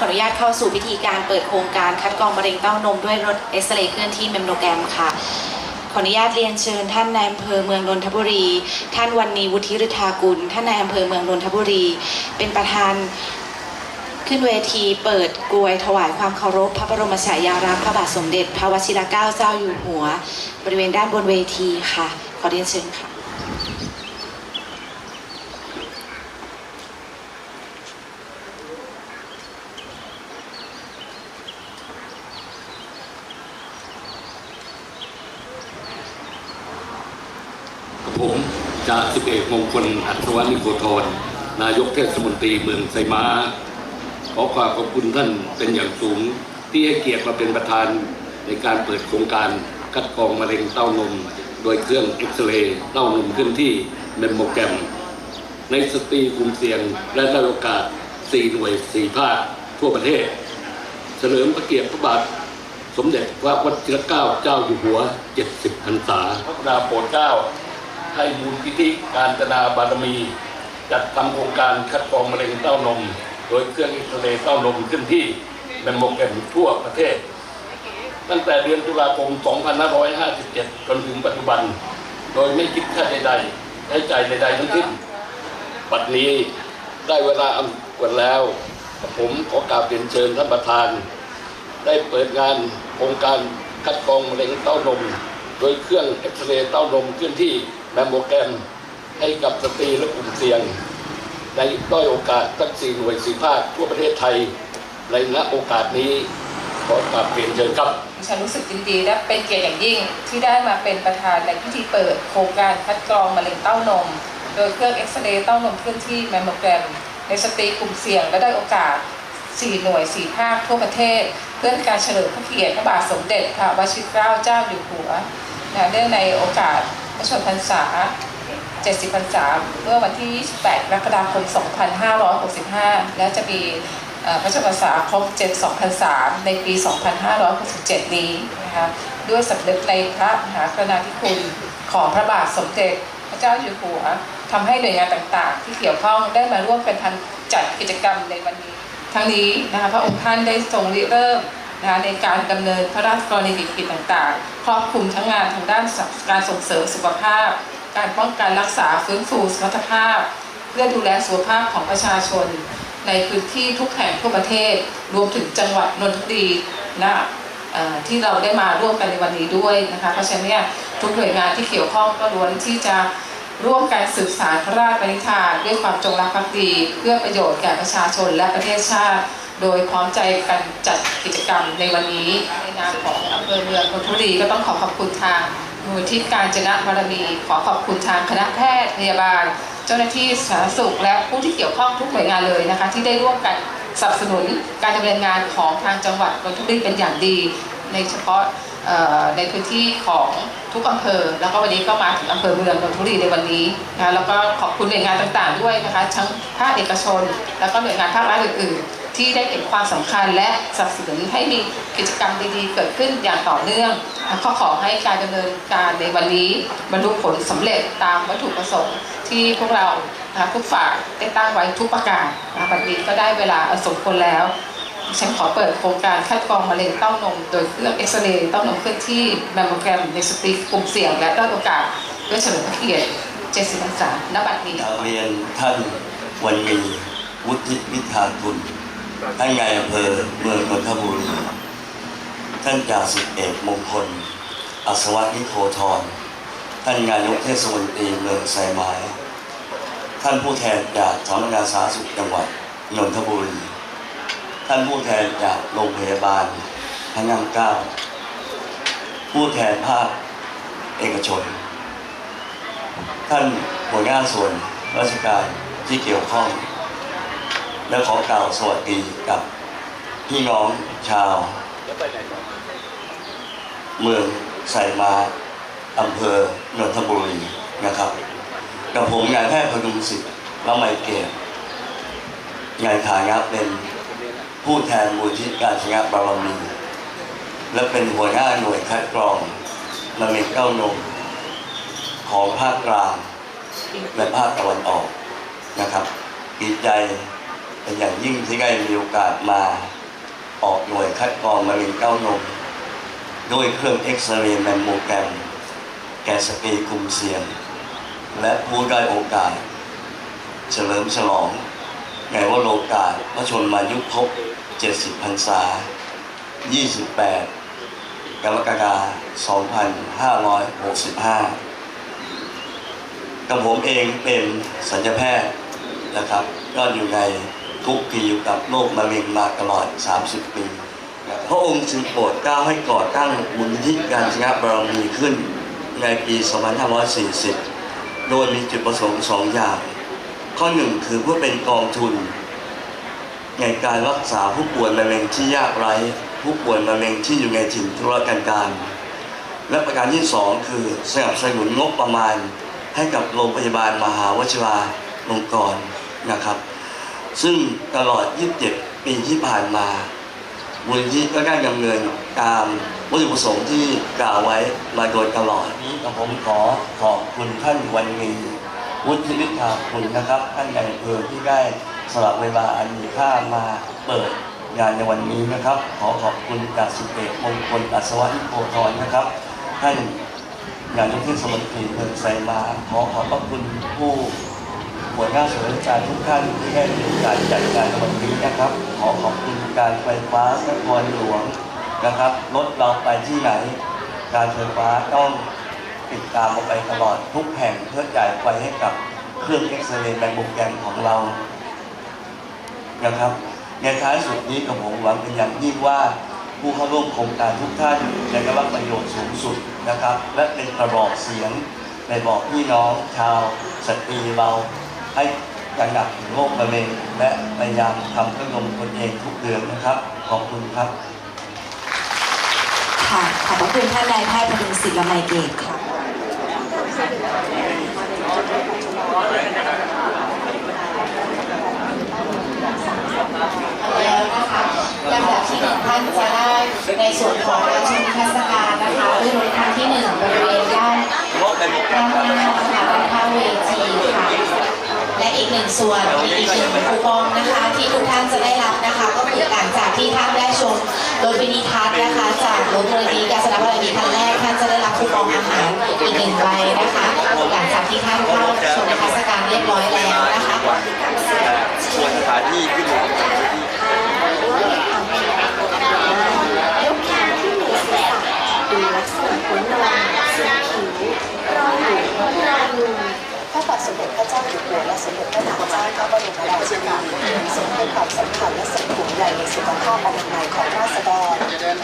ขออนุญาตเข้าสู่พิธีการเปิดโครงการคัดกรองมะเร็งเต้านมด้วยรถเอ็กซเรย์เคลื่อนที่เมมโมแกรมค่ะ ขออนุญาตเรียนเชิญท่านนายอำเภอเมืองนนทบุรี ท่านวันนีวุฒิฤทธากุล ท่านนายอำเภอเมืองนนทบุรี เป็นประธานขึ้นเวทีเปิดกรวยถวายความเคารพพระบรมฉายาลักษณ์พระบาทสมเด็จ พระวชิรเกล้าเจ้าอยู่หัว บริเวณด้านบนเวทีค่ะ ขอเรียนเชิญค่ะ ผมจ่าสิบเอกมงคลอัศวนิโกธรนายกเทศมนตรีเมืองไซม้าขอความขอบคุณท่านเป็นอย่างสูง ที่ให้เกียรติมาเป็นประธานในการเปิดโครงการคัดกรองมะเร็งเต้านม โดยเครื่องเอ็กซเรย์เต้านมเคลื่อนที่เมมโมแกรม ในสตรีกลุ่มเสี่ยงและได้โอกาส 4 หน่วย 4 ภาคทั่วประเทศ เฉลิมพระเกียรติพระบาทสมเด็จพระวชิรเกล้าเจ้าอยู่หัว 70พรรษาพระนาโปรดเกล้า ให้มูลพิธีการจนาบารมี จัดทำโครงการคัดกรองมะเร็งเต้านม โดยเครื่องเอ็กซเรย์เต้านมขึ้นที่แมมโมแกรมทั่วประเทศ ตั้งแต่เดือนตุลาคม 2557 จนถึงปัจจุบัน โดยไม่คิดค่าใดๆใช้จ่ายใดๆทั้งสิ้นบัดนี้ได้เวลาอันควรแล้ว ผมขอกราบเรียนเชิญท่านประธาน ได้เปิดงานโครงการคัดกรองมะเร็งเต้านม โดยเครื่องเอ็กซเรย์เต้านมเคลื่อนที่ แมมโมแกรมให้กับสตรีและกลุ่มเสี่ยง ในด้อยโอกาสทั้งสี่หน่วยสี่ภาคทั่วประเทศไทย ในณโอกาสนี้ขอกราบเรียนเชิญครับฉันรู้สึกยินดีและเป็นเกียรติอย่างยิ่งที่ได้มาเป็นประธานในพิธีเปิดโครงการคัดกรองมะเร็งเต้านม โดยเครื่องเอ็กซเรย์เต้านมเคลื่อนที่แมมโมแกรม ในสตรีกลุ่มเสี่ยงและได้โอกาส 4 หน่วย 4 ภาคทั่วประเทศ เพื่อนการเฉลิมพระเกียรติพระบาทสมเด็จพระวชิรเกล้าเจ้าอยู่หัวเนื่องในโอกาส ระชนพรรษา 70 พรรษา เมื่อวันที่ 28 กรกฎาคม 2565 และจะมีพระชนพรรษาครบ 72 พรรษา ในปี 2567 นี้นะคะด้วยสำนึกในพระมหากรุณาธิคุณของพระบาทสมเด็จพระเจ้าอยู่หัวทำให้หน่วยงานต่างๆ ที่เกี่ยวข้องได้มาร่วมกันทำจัดกิจกรรมในวันนี้ ทั้งนี้นะคะพระองค์ท่านได้ทรงริเริ่ม นะคะในการดำเนินพระราชกรณียกิจต่างๆ ครอบคลุมทั้งงานทางด้านการส่งเสริมสุขภาพ การป้องกันรักษาฟื้นฟูสมรรถภาพ เพื่อดูแลสุขภาพของประชาชน ในพื้นที่ทุกแห่งทั่วประเทศ รวมถึงจังหวัดนนทบุรีนะที่เราได้มาร่วมกันในวันนี้ด้วยนะคะเพราะฉะนั้นเนี่ยทุกหน่วยงานที่เกี่ยวข้องก็ล้วนที่จะร่วมกันสืบสานพระราชปณิธานด้วยความจงรักภักดี เพื่อประโยชน์แก่ประชาชนและประเทศชาติ โดยพร้อมใจกันจัดกิจกรรมในวันนี้ในนามของอำเภอเมืองนนทบุรีก็ต้องขอขอบคุณทางมูลที่การจนะบารมี ขอขอบคุณทางคณะแพทย์พยาบาล เจ้าหน้าที่สาธารณสุข และผู้ที่เกี่ยวข้องทุกหน่วยงานเลยนะคะ ที่ได้ร่วมกันสนับสนุนการดำเนินงานของทางจังหวัดนนทบุรีเป็นอย่างดี ในเฉพาะในพื้นที่ของทุกอำเภอ แล้วก็วันนี้ก็มาถึงอำเภอเมืองนนทบุรีในวันนี้นะคะแล้วก็ขอบคุณหน่วยงานต่างๆด้วยนะคะทั้งภาคเอกชน แล้วก็หน่วยงานภาครัฐอื่นๆ ที่ได้เห็นความสำคัญและสนับสนุนให้มีกิจกรรมดีๆ เกิดขึ้นอย่างต่อเนื่องขอขอให้การดำเนินการในวันนี้บรรลุผลสำเร็จตามวัตถุประสงค์ที่พวกเราทุกฝ่ายได้ตั้งไว้ทุกประการนะคะวันนี้ก็ได้เวลาอสมควรแล้วฉันขอเปิดโครงการคัดกรองมะเร็งเต้านม โดยเครื่องเอ็กซเรย์เต้านมเคลื่อนที่แมมโมแกรมในสตรีกลุ่มเสี่ยง และด้อยโอกาสด้วยเฉลิมพระเกียรติ70พรรษาณบัดนี้เรียนท่านวันมีวุฒิวิทากุล ท่านนายอำเภอเมืองนนทบุรีท่านจ่าสิบเอกมงคล อัศวนิโคธรท่านนายกเทศมนตรีเมืองไซไม้ท่านผู้แทนจากสำนักงานสาธารณสุขจังหวัดนนทบุรีท่านผู้แทนจากโรงพยาบาลพระนั่งเก้าผู้แทนภาคเอกชน ท่านหัวหน้าส่วนราชการที่เกี่ยวข้อง และขอกล่าวสวัสดีกับพี่น้องชาว เมืองไสมาอำเภอนนทบุรีนะครับกับผมนายแพทย์พดุงศิษย์ละไมเกตในฐานะเป็นผู้แทนมูลที่การชนะบารมี และเป็นหัวหน้าหน่วยคัดกรองมะเร็งเต้านมของภาคกลางและภาคตะวันออกนะครับดีใจ เป็นอย่างยิ่งที่ได้มีโอกาสมาออกหน่วยคัดกรองมะเร็งเต้านมด้วยเครื่องเอ็กซเรย์แมมโมแกรมแกสเปรย์กลุ่มเสี่ยง และผู้ได้โอกาส เฉลิมฉลองในวโรกาสพระชนมายุครบ70พรรษา 28 กรกฎาคม2565กับผมเองเป็นสัญญแพทย์นะครับ ก็อยู่ใน ทุกข์ที่อยู่กับโรคมะเร็งมาตลอด 30 ปีพระองค์จึงโปรดเกล้าให้ก่อตั้งมูลนิธิการชนะบารมีขึ้นในปี 2540 โดยมีจุดประสงค์สองอย่าง ข้อหนึ่งคือเพื่อเป็นกองทุน ในการรักษาผู้ป่วยมะเร็งที่ยากไร้ ผู้ป่วยมะเร็งที่อยู่ในถิ่นทุรกันดารและประการที่สองคือสนับสนุนงบประมาณให้กับโรงพยาบาลมหาวชิราลงกรณ์นะครับ ซึ่งตลอด 27 ปีที่ผ่านมามูลนิธิก็ได้ดำเนินตามวัตถุประสงค์ที่กล่าวไว้มาโดยตลอดนี้กับผมขอขอบคุณท่านวันนี้วุฒิวิทาคุณนะครับ ท่านในอำเภอที่ได้สละเวลาอันมีค่ามาเปิดงานในวันนี้นะครับ ขอขอบคุณจากสุเอกมงคลอัศวะนิโพธรนะครับ ท่านงานยกเทศมนตรีเมืองไซมาขอขอบพระคุณผู้ หัวหน้าส่วนราชการทุกท่านที่ได้มีกาสจัดงานวันนี้นะครับ ขอขอบคุณการไฟฟ้านครหลวงนะครับรถเราไปที่ไหน การไฟฟ้าต้องติดตามเราไปตลอดทุกแห่งเพื่อจ่ายไฟให้กับเครื่องเอ็กซเรย์แมมโมแกรมของเรานะครับในท้ายสุดนี้กับผมหวังเป็นอย่างยิ่งว่าผู้เข้าร่วมโครงการทุกท่านจะได้รับประโยชน์สูงสุดนะครับ และเป็นกระบอกเสียงในบอกพี่น้องชาวสตรีเรา ให้ตระหนักถึงโรคมะเร็งและพยายามทำเพื่อนมตนเองทุกเดือนนะครับ ขอบคุณครับ ค่ะขอบพระคุณท่านนายแพทย์พดุงศิลป์ละไมเกตค่ะ แล้วนะคะลำดับที่หนึ่งท่านจะได้ในส่วนของการชมนิทรรศการนะคะด้วยรถคันที่หนึ่งบริเวณด้านด้านหน้านะคะด้านข้างเวทีค่ะและอีก หนึ่งส่วนมีอีกหนึ่งคูปองนะคะ ที่ทุกท่านจะได้รับนะคะ ก็คือหลังจากที่ท่านได้ชมรถวินิทัศน์นะคะ จากรถบริการสนามบริการคันแรกท่านจะได้รับคูปองอาหารอีกหนึ่งใบนะคะหลังจากที่ท่านเข้าชมนิทรรศการเรียบร้อยแล้วนะคะส่วนสถานที่ที่อยู่ลูกค้าที่มีศีรษะดูลักษณะหัวนอนสีผิวรอยหลุมรอยลุมพระบาทสมเด็จพระเจ้าอยู่ สมเด็จพระนางเจ้าพระบรมราชินีทรงให้ความสำคัญและสำคัญใหญ่ในสุขภาพอนามัยของราษฎร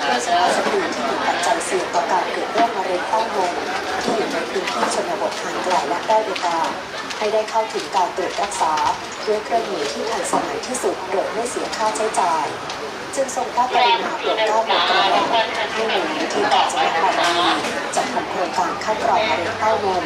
โดยเฉพาะสตรีที่มีปัจจัยเสี่ยงต่อการเกิดโรคมะเร็งเต้านมที่อยู่ในพื้นที่ชนบทห่างไกลและได้อยโอกาสให้ได้เข้าถึงการตรวจรักษาด้วยเครื่องมือที่ทันสมัยที่สุดโดยไม่เสียค่าใช้จ่ายจึงทรงพระกรุณาโปรดเกล้าโปรดกระหม่อมให้มูลนิธิการจัดการบารมีจัดทำโครงการคัดกรองมะเร็งเต้านม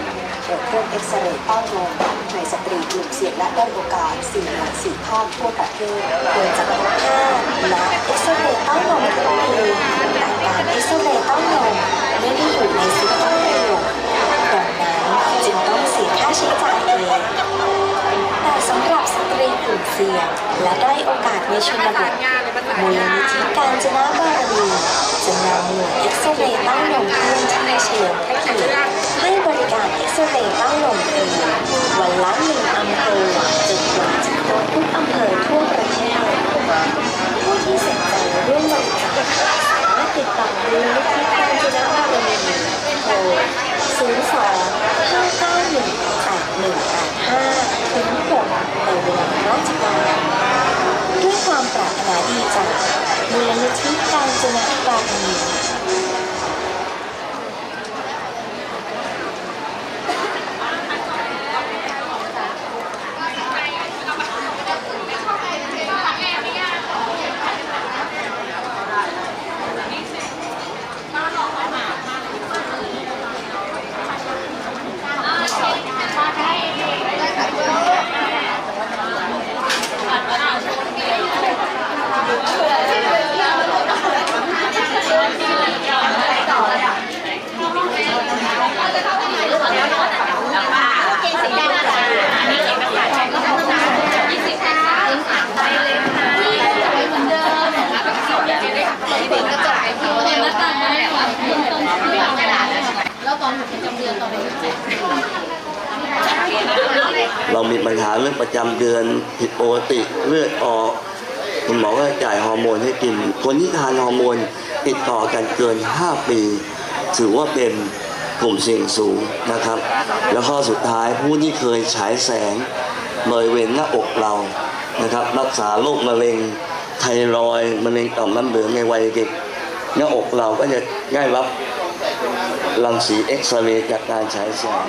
ดเครื่องเอ็กซเรย์เต้านมในสตรีกลุ่มเสี่ยงและด้อยโอกาส4หน่วย4ภาคทั่วประเทศโดยจัดทำแพทย์และเอ็กซเรย์เต้านมคืนแต่การเอ็กซเรย์เต้านมไม่ได้อยู่ในสิทธิประโยชน์ดังนั้นจึงต้องเสียค่าใช้จ่ายเองแต่สำหรับสตรีกลุ่มเสี่ยงและด้โอกาสในชนบทมูลนิธิการจนาบารมีจะนำหน่วยเอ็กซเรย์เต้านมเคลื่อนที่เฉลิมพระเกียรติให้บริการเอ็กซเรย์เต้านมฟรีวันละหนึ่งอำเภอจนกว่าจะครบทุกอำเภอทั่วประเทศ ผู้ที่สนใจร่ว มบริจาคสามารถติดต่อมูลนิธิการจนาบารมีโทร029918185ถึง6ในเวลาราชการด้วยความปรารถนาดีจากมูลนิธิการจนาการ เรามีปัญหาเรื่องประจำเดือนผิดปกติเลือดออกคุณหมอก็จ่ายฮอร์โมนให้กิน คนที่ทานฮอร์โมนติดต่อกันเกิน 5 ปี ถือว่าเป็นกลุ่มเสี่ยงสูงนะครับ แล้วข้อสุดท้ายผู้ที่เคยฉายแสงบริเวณหน้าอกเรานะครับ รักษาโรคมะเร็งไทรอยมะเร็งต่อมน้ำเหลืองในวัยเด็กหน้าอกเราก็จะได้รับรังสีเอ็กซเรย์จากการฉายแสง